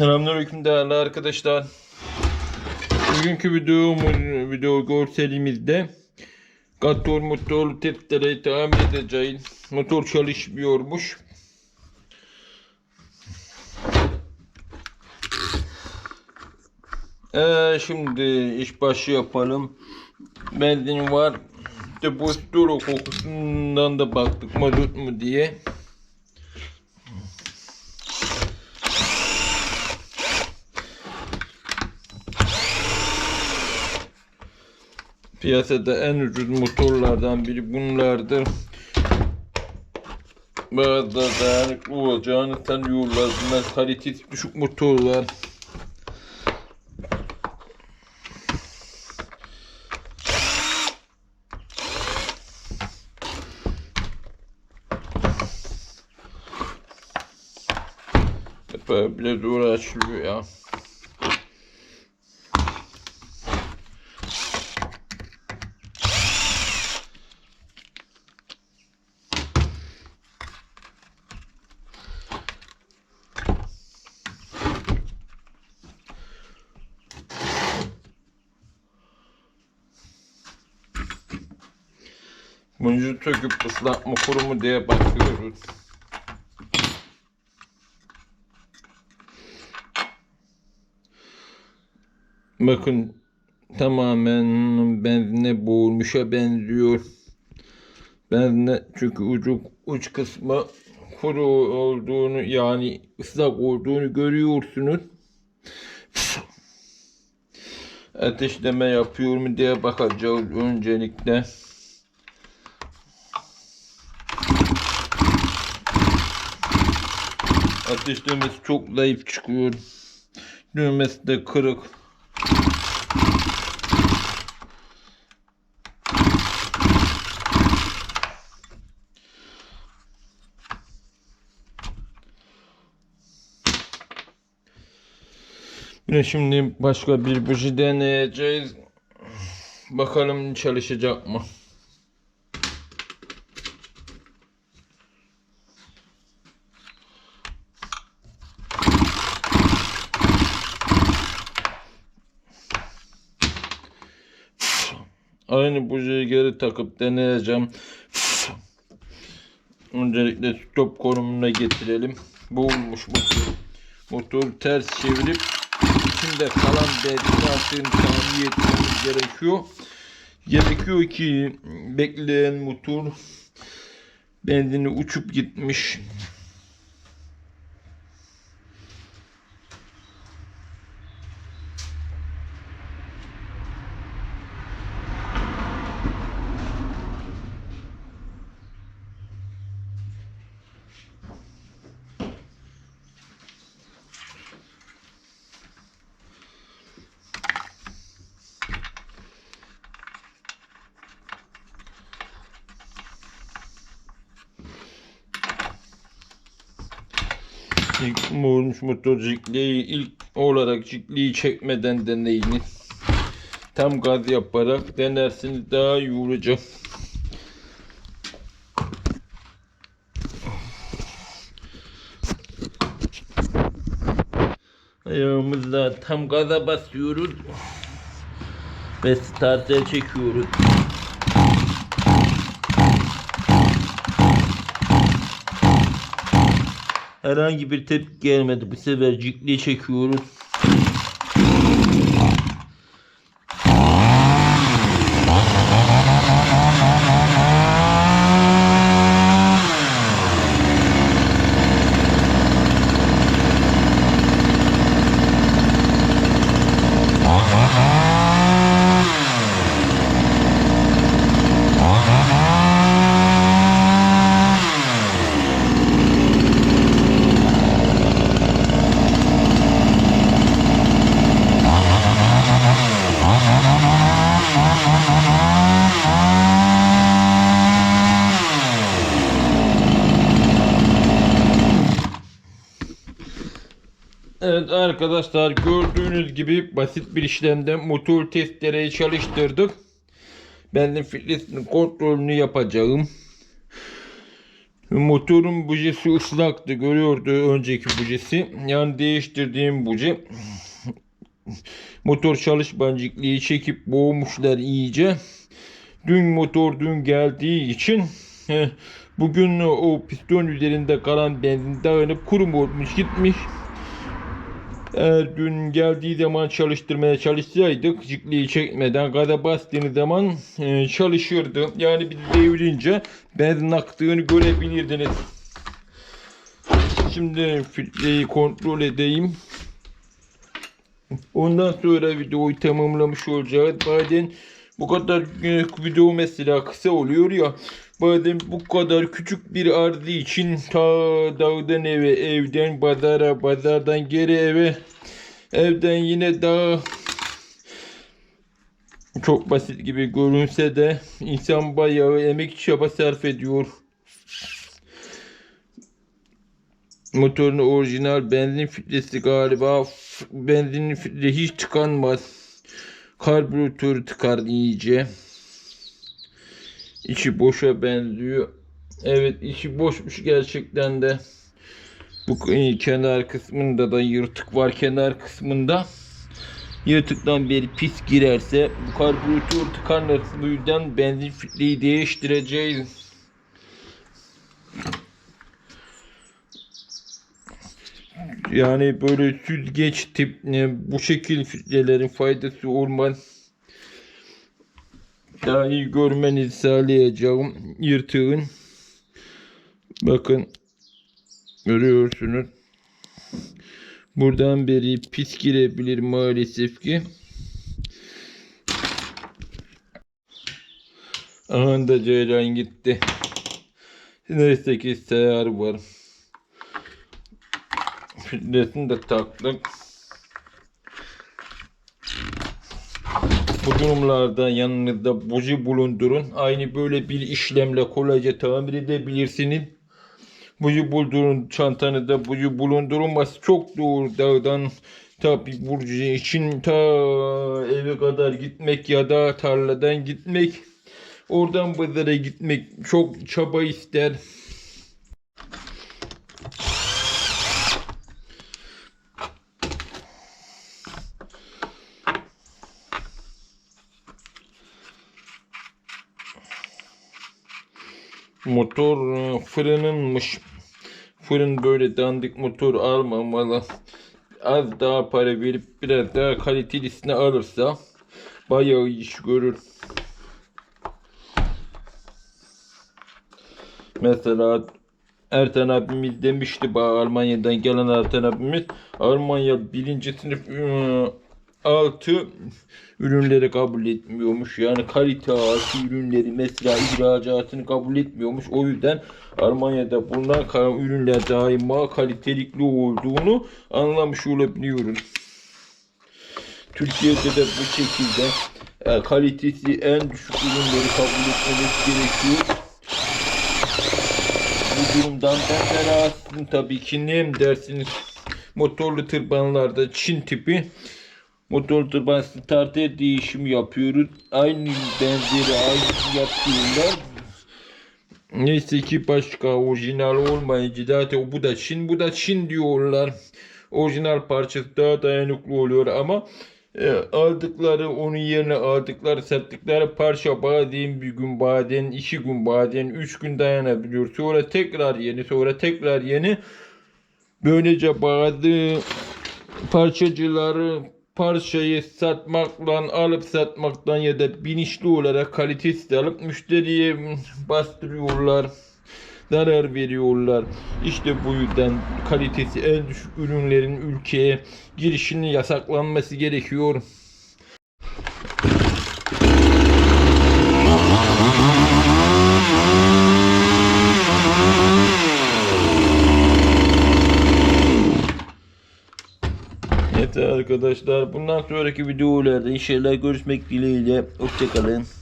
Selamünaleyküm değerli arkadaşlar. Bugünkü videomuz, video görselimizde Gator motor testleri tamir edeceğiz. Motor çalışmıyormuş. Ee, şimdi iş başı yapalım. Benzin var. Depozitoro kokusundan da baktık mazot mu diye. Piyasada en ucuz motorlardan biri bunlardır. Bazı da dayanıklı olacağını sanıyorlar. Bunlar kalitesi düşük motorlar. Epey bile uğraşılıyor ya. Buncu töküp ıslatma kurumu diye bakıyoruz. Bakın tamamen benzine boğulmuşa benziyor. Benzine çünkü ucu uç kısmı kuru olduğunu yani ıslak olduğunu görüyorsunuz. Ateşleme yapıyor mu diye bakacağız öncelikle. Ateşlemesi çok zayıf çıkıyor. Düğmesi de kırık. Yine şimdi başka bir buji deneyeceğiz. Bakalım çalışacak mı? Aynı bujiyi geri takıp deneyeceğim. Öncelikle stop konumuna getirelim. Boğulmuş motor. Motoru ters çevirip içinde kalan benzin artığını etmemiz gerekiyor. Gerekiyor ki bekleyen motor benzini uçup gitmiş. İlk olmuş motor jikliği ilk olarak jikliği çekmeden deneyiniz. Tam gaz yaparak denersiniz daha iyi olacak. Ayağımızla tam gaza basıyoruz ve starter çekiyoruz. Herhangi bir tepki gelmedi. Bu sefer cikliği çekiyoruz. Evet arkadaşlar gördüğünüz gibi basit bir işlemde motor testereyi çalıştırdık. Ben de filtresinin kontrolünü yapacağım. Motorun bujesi ıslaktı görüyordu önceki bujesi. Yani değiştirdiğim buji. Motor çalışmancıklığı çekip boğmuşlar iyice. Dün motor dün geldiği için bugün o piston üzerinde kalan benzin dağınıp kurum olmuş gitmiş. Eğer dün geldiği zaman çalıştırmaya çalışsaydık cikliği çekmeden gaza bastığınız zaman e, çalışırdı. Yani bir devirince benzin aktığını görebilirdiniz. Şimdi filtreyi kontrol edeyim. Ondan sonra videoyu tamamlamış olacağız. Bazen bu kadar video mesela kısa oluyor ya. Bazen bu kadar küçük bir ardı için ta dağdan eve, evden pazara, pazardan geri eve, evden yine daha çok basit gibi görünse de insan bayağı emek çaba sarf ediyor. Motorun orijinal benzin filtresi galiba. Benzinin filtre hiç tıkanmaz. Karbüratörü tıkar iyice. İçi boşa benziyor. Evet içi boşmuş gerçekten de. Bu e, kenar kısmında da yırtık var kenar kısmında. Yırtıktan beri pis girerse bu karbüratör tıkanırsa bu yüzden benzin filtreyi değiştireceğiz. Yani böyle süzgeç tip e, bu şekil filtrelerin faydası olmaz. Daha iyi görmenizi sağlayacağım yırtığın. Bakın görüyorsunuz. Buradan beri pis girebilir maalesef ki. Aha da ceylan gitti. Neyse ki seyyar var. Filtresini de taktık. Bu durumlarda yanınızda buji bulundurun. Aynı böyle bir işlemle kolayca tamir edebilirsiniz. Buji bulundurun çantanızda buji bulundurulması çok doğru dağdan tabi burcu için ta eve kadar gitmek ya da tarladan gitmek oradan pazara gitmek çok çaba ister. Motor e, fırınınmış. Fırın böyle dandik motor almamalı. Az daha para verip biraz daha kalitelisini alırsa bayağı iş görür. Mesela Ertan abimiz demişti bana Almanya'dan gelen Ertan abimiz Almanya birinci sınıf altı ürünleri kabul etmiyormuş. Yani kalite altı ürünleri mesela ihracatını kabul etmiyormuş. O yüzden Almanya'da bulunan ka- ürünler daima kalitelikli olduğunu anlamış olabiliyoruz. Türkiye'de de bu şekilde e, kalitesi en düşük ürünleri kabul etmemiz gerekiyor. Bu durumdan ben de rahatsızım tabii ki. Ne dersiniz? Motorlu tırbanlarda Çin tipi motor tırban starter değişim yapıyoruz. Aynı benzeri aynı yaptığında Neyse ki başka orijinal olmayınca zaten bu da Çin bu da Çin diyorlar. Orijinal parçası daha dayanıklı oluyor ama e, aldıkları onun yerine aldıkları sattıkları parça bazen bir gün bazen iki gün bazen üç gün dayanabiliyor. Sonra tekrar yeni sonra tekrar yeni. Böylece bazı parçacıları parçayı satmaktan alıp satmaktan ya da bilinçli olarak kalitesiz alıp müşteriye bastırıyorlar zarar veriyorlar. İşte bu yüzden kalitesi en düşük ürünlerin ülkeye girişinin yasaklanması gerekiyor. Arkadaşlar. Bundan sonraki videolarda inşallah görüşmek dileğiyle. Hoşçakalın.